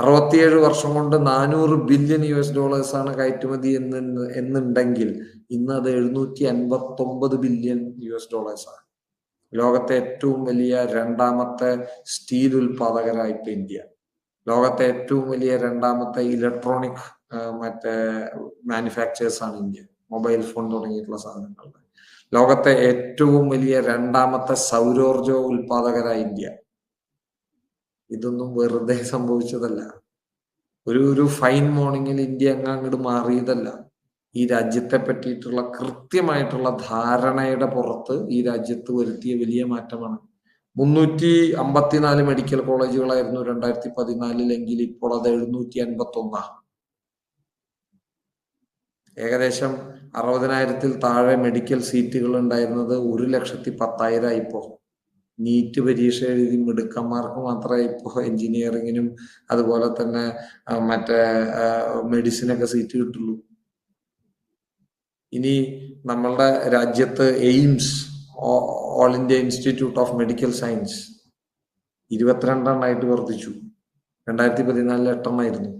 അറുപത്തിയേഴ് വർഷം കൊണ്ട് നാനൂറ് ബില്യൺ യു എസ് ഡോളേഴ്സ് ആണ് കയറ്റുമതി എന്ന് എന്നുണ്ടെങ്കിൽ ഇന്ന് അത് എഴുന്നൂറ്റി അൻപത്തി ഒമ്പത് ബില്യൺ യു എസ് ഡോളേഴ്സ് ആണ്. ലോകത്തെ ഏറ്റവും വലിയ രണ്ടാമത്തെ സ്റ്റീൽ ഉൽപാദകരായിട്ട് ഇന്ത്യ. ലോകത്തെ ഏറ്റവും വലിയ രണ്ടാമത്തെ ഇലക്ട്രോണിക് മറ്റേ മാനുഫാക്ചേഴ്സ് ആണ് ഇന്ത്യ. മൊബൈൽ ഫോൺ തുടങ്ങിയിട്ടുള്ള സാധനങ്ങളുടെ ലോകത്തെ ഏറ്റവും വലിയ രണ്ടാമത്തെ സൗരോർജ ഉൽപാദകരായ ഇന്ത്യ. ഇതൊന്നും വെറുതെ സംഭവിച്ചതല്ല. ഒരു ഒരു ഫൈൻ മോർണിംഗിൽ ഇന്ത്യ അങ്ങ് അങ്ങോട്ട് മാറിയതല്ല. ഈ രാജ്യത്തെ പറ്റിയിട്ടുള്ള കൃത്യമായിട്ടുള്ള ധാരണയുടെ പുറത്ത് ഈ രാജ്യത്ത് വരുത്തിയ വലിയ മാറ്റമാണ്. മുന്നൂറ്റി അമ്പത്തിനാല് മെഡിക്കൽ കോളേജുകളായിരുന്നു രണ്ടായിരത്തി പതിനാലിലെങ്കിൽ ഇപ്പോൾ അത് എഴുന്നൂറ്റി അൻപത്തി ഒന്നാണ് ഏകദേശം അറുപതിനായിരത്തിൽ താഴെ മെഡിക്കൽ സീറ്റുകൾ ഉണ്ടായിരുന്നത് ഒരു ലക്ഷത്തി പത്തായിരം ഇപ്പോ നീറ്റ് പരീക്ഷ എഴുതി മിടുക്കന്മാർക്ക് മാത്രമേ ഇപ്പോൾ എഞ്ചിനീയറിങ്ങിനും അതുപോലെ തന്നെ മറ്റേ മെഡിസിനൊക്കെ സീറ്റ് കിട്ടുള്ളൂ. ഇനി നമ്മളുടെ രാജ്യത്ത് AIIMS All India Institute of Medical Science ഇരുപത്തിരണ്ടെണ്ണമായിട്ട് വർദ്ധിച്ചു. രണ്ടായിരത്തി പതിനാലിൽ എട്ടെണ്ണമായിരുന്നു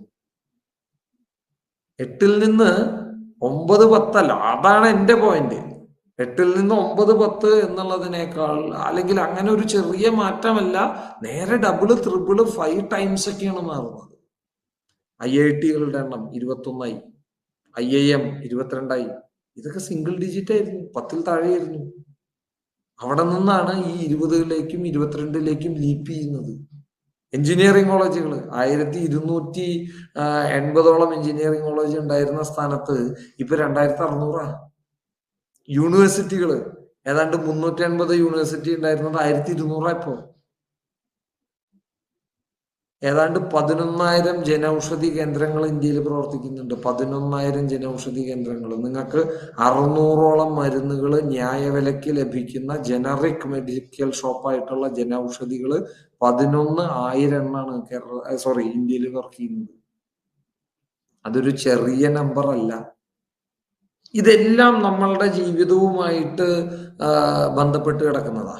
എട്ടിൽ നിന്ന് ഒമ്പത് പത്തല്ല അതാണ് എന്റെ പോയിന്റ് എട്ടിൽ നിന്ന് ഒമ്പത് പത്ത് എന്നുള്ളതിനേക്കാൾ അല്ലെങ്കിൽ അങ്ങനെ ഒരു ചെറിയ മാറ്റമല്ല നേരെ ഡബിൾ ത്രിബിൾ ഫൈവ് ടൈംസ് ഒക്കെയാണ് മാറുന്നത്. ഐ ഐ ടികളുടെ എണ്ണം ഇരുപത്തൊന്നായി. ഐ ഐ എം ഇരുപത്തിരണ്ടായി. ഇതൊക്കെ സിംഗിൾ ഡിജിറ്റ് ആയിരുന്നു. പത്തിൽ താഴെയായിരുന്നു. അവിടെ നിന്നാണ് ഈ ഇരുപതുകളിലേക്കും ഇരുപത്തിരണ്ടിലേക്കും ലീപ്പ് ചെയ്യുന്നത്. എഞ്ചിനീയറിംഗ് കോളേജുകൾ ആയിരത്തി ഇരുന്നൂറ്റി എൺപതോളം എഞ്ചിനീയറിംഗ് കോളേജ് ഉണ്ടായിരുന്ന സ്ഥാനത്ത് ഇപ്പൊ രണ്ടായിരത്തി അറുന്നൂറാ യൂണിവേഴ്സിറ്റികൾ ഏതാണ്ട് മുന്നൂറ്റി അൻപത് യൂണിവേഴ്സിറ്റി ഉണ്ടായിരുന്നത് ആയിരത്തി ഇരുന്നൂറായപ്പോ ഏതാണ്ട് പതിനൊന്നായിരം ജനൌഷധി കേന്ദ്രങ്ങൾ ഇന്ത്യയിൽ പ്രവർത്തിക്കുന്നുണ്ട്. പതിനൊന്നായിരം ജനൌഷധി കേന്ദ്രങ്ങൾ. നിങ്ങൾക്ക് അറുന്നൂറോളം മരുന്നുകൾ ന്യായവിലയ്ക്ക് ലഭിക്കുന്ന ജനറിക് മെഡിക്കൽ ഷോപ്പായിട്ടുള്ള ജനൌഷധികൾ പതിനൊന്ന് ആയിരം എണ്ണാണ് കേരള സോറി ഇന്ത്യയിൽ വർക്ക് ചെയ്യുന്നത്. അതൊരു ചെറിയ നമ്പർ അല്ല ഇതെല്ലാം നമ്മളുടെ ജീവിതവുമായിട്ട് ബന്ധപ്പെട്ട് കിടക്കുന്നതാ.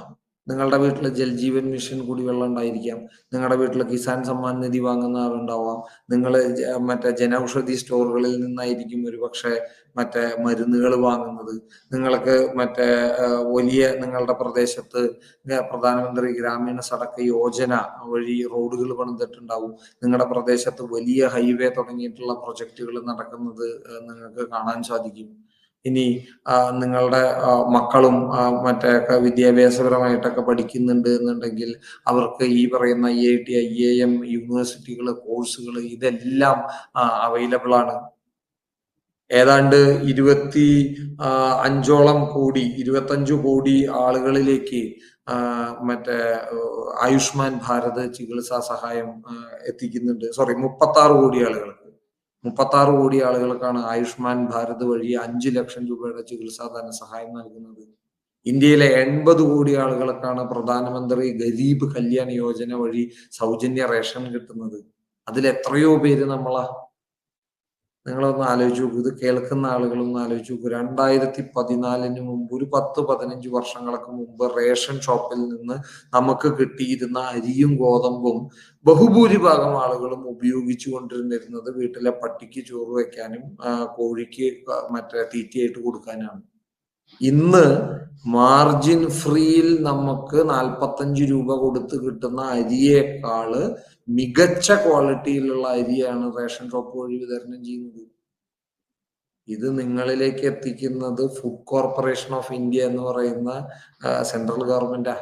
നിങ്ങളുടെ വീട്ടിൽ ജൽജീവൻ മിഷൻ കുടിവെള്ളം ഉണ്ടായിരിക്കാം. നിങ്ങളുടെ വീട്ടിൽ കിസാൻ സമ്മാൻ നിധി വാങ്ങുന്ന ആളുണ്ടാവാം നിങ്ങൾ മറ്റേ ജനൌഷധി സ്റ്റോറുകളിൽ നിന്നായിരിക്കും ഒരു പക്ഷേ മറ്റേ മരുന്നുകൾ വാങ്ങുന്നത്. നിങ്ങൾക്ക് മറ്റേ വലിയ നിങ്ങളുടെ പ്രദേശത്ത് പ്രധാനമന്ത്രി ഗ്രാമീണ സടക്ക് യോജന വഴി റോഡുകൾ പണിതിട്ടുണ്ടാവും. നിങ്ങളുടെ പ്രദേശത്ത് വലിയ ഹൈവേ തുടങ്ങിയിട്ടുള്ള പ്രൊജക്ടുകൾ നടക്കുന്നത് നിങ്ങൾക്ക് കാണാൻ സാധിക്കും. ഇനി നിങ്ങളുടെ മക്കളും മറ്റേ വിദ്യാഭ്യാസപരമായിട്ടൊക്കെ പഠിക്കുന്നുണ്ട് എന്നുണ്ടെങ്കിൽ അവർക്ക് ഈ പറയുന്ന I I T I I M യൂണിവേഴ്സിറ്റികൾ കോഴ്സുകൾ ഇതെല്ലാം അവൈലബിൾ ആണ്. ഏതാണ്ട് ഇരുപത്തി അഞ്ചോളം കോടി ഇരുപത്തഞ്ചു കോടി ആളുകളിലേക്ക് മറ്റേ ആയുഷ്മാൻ ഭാരത് ചികിത്സാ സഹായം എത്തിക്കുന്നുണ്ട്. സോറി മുപ്പത്തി ആറ് കോടി ആളുകൾക്ക് മുപ്പത്തി ആറ് കോടി ആളുകൾക്കാണ് ആയുഷ്മാൻ ഭാരത് വഴി അഞ്ചു ലക്ഷം രൂപയുടെ ചികിത്സാ ധനസഹായം നൽകുന്നത്. ഇന്ത്യയിലെ എൺപത് കോടി ആളുകൾക്കാണ് പ്രധാനമന്ത്രി ഗരീബ് കല്യാൺ യോജന വഴി സൗജന്യ റേഷൻ കിട്ടുന്നത്. അതിൽ എത്രയോ പേര് നമ്മളാ നിങ്ങളൊന്ന് ആലോചിച്ച് നോക്കൂ. ഇത് കേൾക്കുന്ന ആളുകളൊന്ന് ആലോചിച്ച് നോക്കൂ. രണ്ടായിരത്തി പതിനാലിന് മുമ്പ് ഒരു പത്ത് പതിനഞ്ച് വർഷങ്ങൾക്ക് മുമ്പ് റേഷൻ ഷോപ്പിൽ നിന്ന് നമുക്ക് കിട്ടിയിരുന്ന അരിയും ഗോതമ്പും ബഹുഭൂരിഭാഗം ആളുകളും ഉപയോഗിച്ചു കൊണ്ടിരുന്നിരുന്നത് വീട്ടിലെ പട്ടിക്ക് ചോറ് വെക്കാനും കോഴിക്ക് മറ്റേ തീറ്റയായിട്ട് കൊടുക്കാനാണ്. ഇന്ന് മാർജിൻ ഫ്രീയിൽ നമുക്ക് നാൽപ്പത്തഞ്ച് രൂപ കൊടുത്ത് കിട്ടുന്ന അരിയേക്കാൾ മികച്ച ക്വാളിറ്റിയിലുള്ള അരിയാണ് റേഷൻ ഷോപ്പ് വഴി വിതരണം ചെയ്യുന്നത്. ഇത് നിങ്ങളിലേക്ക് എത്തിക്കുന്നത് ഫുഡ് കോർപ്പറേഷൻ ഓഫ് ഇന്ത്യ എന്ന് പറയുന്ന സെൻട്രൽ ഗവൺമെന്റാ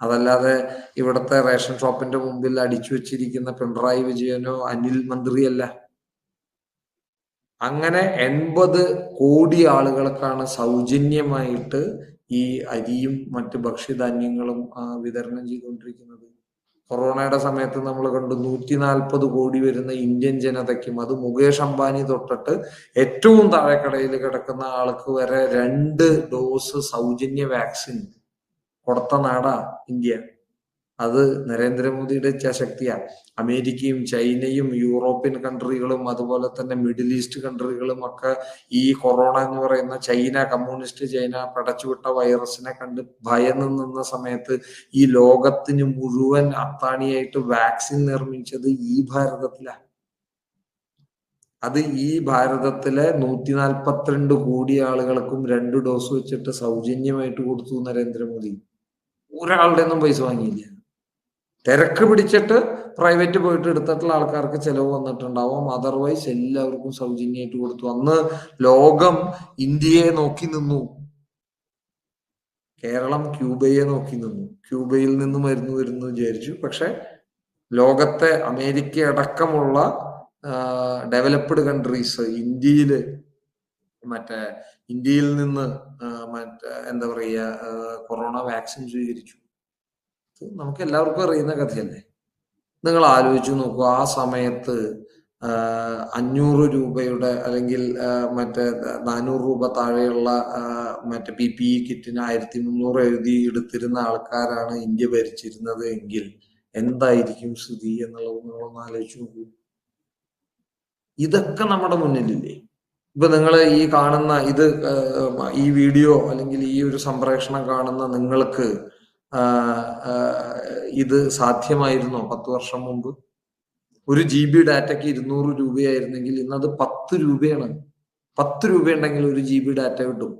അതല്ലാതെ ഇവിടുത്തെ റേഷൻ ഷോപ്പിന്റെ മുമ്പിൽ അടിച്ചു വെച്ചിരിക്കുന്ന പിണറായി വിജയനോ അനിൽ മന്ത്രിയല്ല. അങ്ങനെ എൺപത് കോടി ആളുകൾക്കാണ് സൗജന്യമായിട്ട് ഈ അരിയും മറ്റ് ഭക്ഷ്യധാന്യങ്ങളും വിതരണം ചെയ്തുകൊണ്ടിരിക്കുന്നത്. കൊറോണയുടെ സമയത്ത് നമ്മൾ കണ്ടു നൂറ്റി നാൽപ്പത് കോടി വരുന്ന ഇന്ത്യൻ ജനതയ്ക്കും അത് മുകേഷ് അംബാനി തൊട്ടിട്ട് ഏറ്റവും താഴെക്കടയിൽ കിടക്കുന്ന ആൾക്ക് വരെ രണ്ട് ഡോസ് സൗജന്യ വാക്സിൻ കൊടുത്ത നാടാ ഇന്ത്യ. അത് നരേന്ദ്രമോദിയുടെ ഇച്ഛാശക്തിയാണ് അമേരിക്കയും ചൈനയും യൂറോപ്യൻ കൺട്രികളും അതുപോലെ തന്നെ മിഡിൽ ഈസ്റ്റ് കൺട്രികളും ഒക്കെ ഈ കൊറോണ എന്ന് പറയുന്ന ചൈന കമ്മ്യൂണിസ്റ്റ് ചൈന പടച്ചുവിട്ട വൈറസിനെ കണ്ട് ഭയന്ന് നിന്ന സമയത്ത് ഈ ലോകത്തിന് മുഴുവൻ അത്താണിയായിട്ട് വാക്സിൻ നിർമ്മിച്ചത് ഈ ഭാരതത്തിലാണ് അത് ഈ ഭാരതത്തിലെ നൂറ്റി നാൽപ്പത്തിരണ്ട് കോടി ആളുകൾക്കും രണ്ട് ഡോസ് വെച്ചിട്ട് സൗജന്യമായിട്ട് കൊടുത്തു നരേന്ദ്രമോദി. ഒരാളുടെ ഒന്നും പൈസ വാങ്ങിയില്ല. തിരക്ക് പിടിച്ചിട്ട് പ്രൈവറ്റ് പോയിട്ട് എടുത്തിട്ടുള്ള ആൾക്കാർക്ക് ചെലവ് വന്നിട്ടുണ്ടാവും. അതർവൈസ് എല്ലാവർക്കും സൗജന്യമായിട്ട് കൊടുത്തു. അന്ന് ലോകം ഇന്ത്യയെ നോക്കി നിന്നു. കേരളം ക്യൂബയെ നോക്കി നിന്നു. ക്യൂബയിൽ നിന്ന് മരുന്ന് വരുന്നു വിചാരിച്ചു. പക്ഷെ ലോകത്തെ അമേരിക്ക അടക്കമുള്ള ഡെവലപ്ഡ് കൺട്രീസ് ഇന്ത്യയിൽ മറ്റേ ഇന്ത്യയിൽ നിന്ന് മറ്റേ എന്താ പറയുക കൊറോണ വാക്സിൻ സ്വീകരിച്ചു. നമുക്ക് എല്ലാവർക്കും അറിയുന്ന കഥയല്ലേ? നിങ്ങൾ ആലോചിച്ചു നോക്കൂ ആ സമയത്ത് അഞ്ഞൂറ് രൂപയുടെ അല്ലെങ്കിൽ മറ്റേ നാനൂറ് രൂപ താഴെയുള്ള മറ്റേ പി പി ഇ കിറ്റിന് ആയിരത്തി മുന്നൂറ് എഴുതി എടുത്തിരുന്ന ആൾക്കാരാണ് ഇന്ത്യ ഭരിച്ചിരുന്നത് എങ്കിൽ എന്തായിരിക്കും സ്ഥിതി എന്നുള്ളത് നിങ്ങളൊന്ന് ആലോചിച്ച് നോക്കൂ. ഇതൊക്കെ നമ്മുടെ മുന്നിലില്ലേ? ഇപ്പൊ നിങ്ങൾ ഈ കാണുന്ന ഇത് ഈ വീഡിയോ അല്ലെങ്കിൽ ഈ ഒരു സംപ്രേഷണം കാണുന്ന നിങ്ങൾക്ക് ഇത് സാധ്യമായിരുന്നോ പത്ത് വർഷം മുമ്പ്. ഒരു ജി ബി ഡാറ്റയ്ക്ക് ഇരുന്നൂറ് രൂപയായിരുന്നെങ്കിൽ ഇന്നത് പത്ത് രൂപയാണ്. പത്ത് രൂപ ഉണ്ടെങ്കിൽ ഒരു ജി ബി ഡാറ്റ കിട്ടും.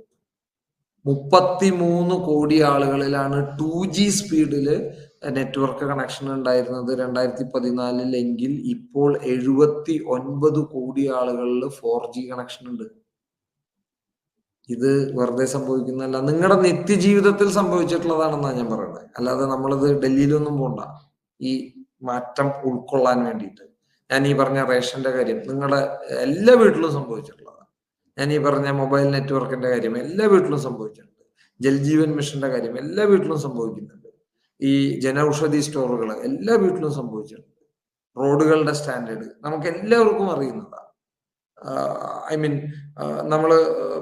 മുപ്പത്തിമൂന്ന് കോടി ആളുകളിലാണ് ടു ജി സ്പീഡിൽ നെറ്റ്വർക്ക് കണക്ഷൻ ഉണ്ടായിരുന്നത് രണ്ടായിരത്തി പതിനാലിൽ എങ്കിൽ ഇപ്പോൾ എഴുപത്തി ഒൻപത് കോടി ആളുകളിൽ ഫോർ ജി കണക്ഷൻ ഉണ്ട്. ഇത് വെറുതെ സംഭവിക്കുന്നതല്ല. നിങ്ങളുടെ നിത്യജീവിതത്തിൽ സംഭവിച്ചിട്ടുള്ളതാണെന്നാണ് ഞാൻ പറയുന്നത് അല്ലാതെ നമ്മളിത് ഡൽഹിയിലൊന്നും പോണ്ട. ഈ മാറ്റം ഉൾക്കൊള്ളാൻ വേണ്ടിയിട്ട് ഞാൻ ഈ പറഞ്ഞ റേഷന്റെ കാര്യം നിങ്ങളുടെ എല്ലാ വീട്ടിലും സംഭവിച്ചിട്ടുള്ളതാണ് ഞാൻ ഈ പറഞ്ഞ മൊബൈൽ നെറ്റ്വർക്കിന്റെ കാര്യം എല്ലാ വീട്ടിലും സംഭവിച്ചിട്ടുണ്ട്. ജൽജീവൻ മിഷന്റെ കാര്യം എല്ലാ വീട്ടിലും സംഭവിക്കുന്നുണ്ട്. ഈ ജനൌഷധി സ്റ്റോറുകൾ എല്ലാ വീട്ടിലും സംഭവിച്ചിട്ടുണ്ട്. റോഡുകളുടെ സ്റ്റാൻഡേർഡ് നമുക്ക് എല്ലാവർക്കും അറിയുന്നതാണ് ഐ മീൻ നമ്മൾ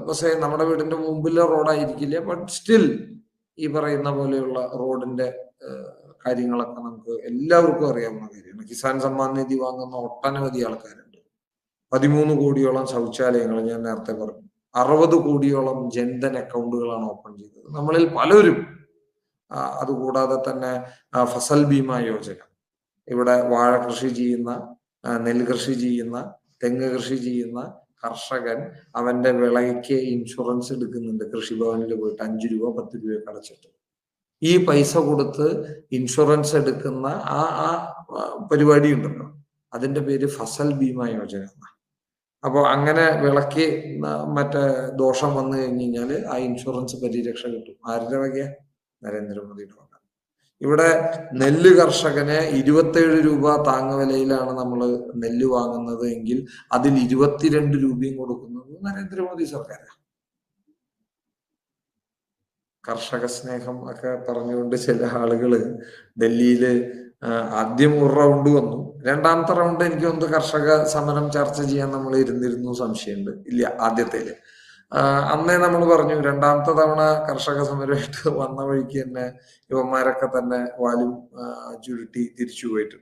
പക്ഷേ നമ്മുടെ വീടിന്റെ മുമ്പിലെ റോഡായിരിക്കില്ല ബട്ട് സ്റ്റിൽ ഈ പറയുന്ന പോലെയുള്ള റോഡിന്റെ കാര്യങ്ങളൊക്കെ നമുക്ക് എല്ലാവർക്കും അറിയാവുന്ന കാര്യമാണ്. കിസാൻ സമ്മാൻ നിധി വാങ്ങുന്ന ഒട്ടനവധി ആൾക്കാരുണ്ട്. പതിമൂന്ന് കോടിയോളം ശൗചാലയങ്ങൾ ഞാൻ നേരത്തെ പറഞ്ഞു. അറുപത് കോടിയോളം ജൻധൻ അക്കൗണ്ടുകളാണ് ഓപ്പൺ ചെയ്തത്. നമ്മളിൽ പലരും അതുകൂടാതെ തന്നെ ഫസൽ ഭീമ യോജന. ഇവിടെ വാഴ കൃഷി ചെയ്യുന്ന നെൽകൃഷി ചെയ്യുന്ന തെങ്ങ് കൃഷി ചെയ്യുന്ന കർഷകൻ അവന്റെ വിളയ്ക്ക് ഇൻഷുറൻസ് എടുക്കുന്നുണ്ട്. കൃഷിഭവനിൽ പോയിട്ട് അഞ്ചു രൂപ പത്ത് രൂപയൊക്കെ അടച്ചിട്ട്. ഈ പൈസ കൊടുത്ത് ഇൻഷുറൻസ് എടുക്കുന്ന ആ ആ പരിപാടി ഉണ്ടല്ലോ. അതിന്റെ പേര് ഫസൽ ബീമ യോജന അപ്പോൾ അങ്ങനെ വിളക്ക് മറ്റേ ദോഷം വന്നു കഴിഞ്ഞു കഴിഞ്ഞാൽ ആ ഇൻഷുറൻസ് പരിരക്ഷ കിട്ടും. ആരുടെ വകയാ? നരേന്ദ്രമോദിയുടെ ഇവിടെ നെല്ല് കർഷകന് ഇരുപത്തേഴ് രൂപ താങ്ങുവിലയിലാണ് നമ്മൾ നെല്ല് വാങ്ങുന്നത് എങ്കിൽ അതിൽ ഇരുപത്തിരണ്ട് രൂപയും കൊടുക്കുന്നത് നരേന്ദ്രമോദി സർക്കാരാണ് കർഷക സ്നേഹം ഒക്കെ പറഞ്ഞുകൊണ്ട് ചില ആളുകൾ ഡൽഹിയിൽ ആദ്യം ഒരു റൗണ്ട് വന്നു. രണ്ടാമത്തെ റൗണ്ട് എനിക്ക് തോന്നുന്നു കർഷക സമരം ചർച്ച ചെയ്യാൻ നമ്മൾ ഇരുന്നിരുന്നു സംശയമുണ്ട്. ഇല്ല ആദ്യത്തേൽ. അന്നേ നമ്മൾ പറഞ്ഞു രണ്ടാമത്തെ തവണ കർഷക സമരമായിട്ട് വന്ന വഴിക്ക് തന്നെ യുവന്മാരൊക്കെ തന്നെ വാലും ചുരുട്ടി തിരിച്ചു പോയിട്ടുണ്ട്